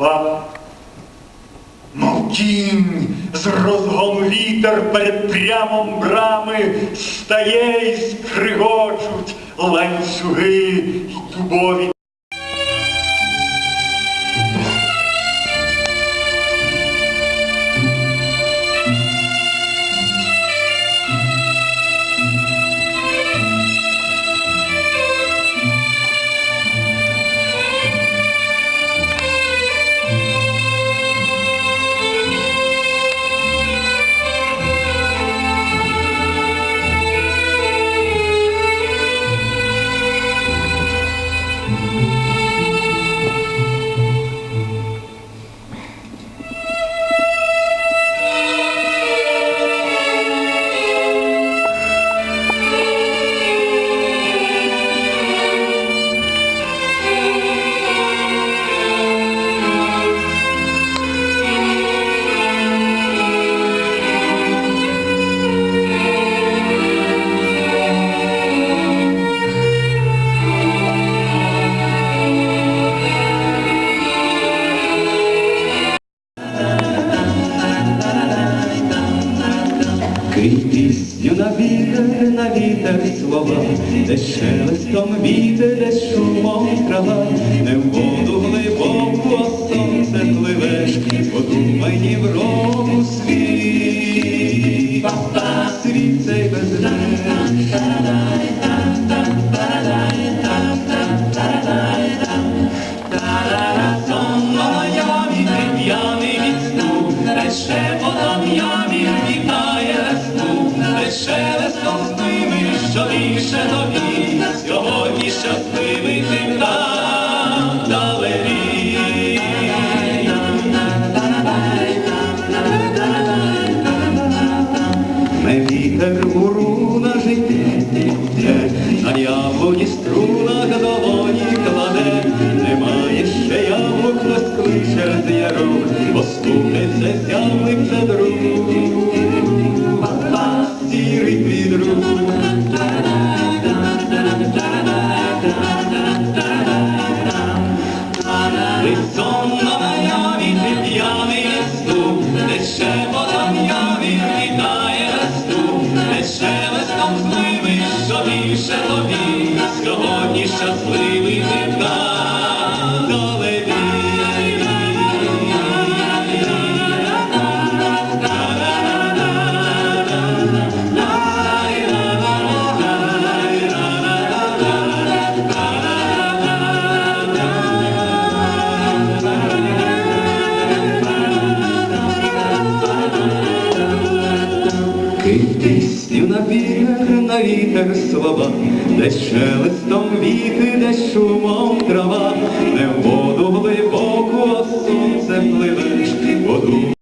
слова. Мов ну, тінь з розгону вітер перед прямом брами стає й скригочуть ланцюги й дубові. Вітер, слова, де шелестом вітер, де шумом трава, не в воду глибоку, а сонце пливеш, подумай Європу світ, щасливий ти там далекий. Не вітер у руна житті, на яблуні струнах долоні кладе, немає ще яблук, хтось кличе з яру, поступиться зявник за друг, Ти сонна на яві, ти п'яний листу, лише вода в яві вітає весну, лише більше тобі, сьогодні щасливий вітер на вітер слова, десь шелестом віти, десь шумом трава, не в воду глибоку, а сонце пливеш воду.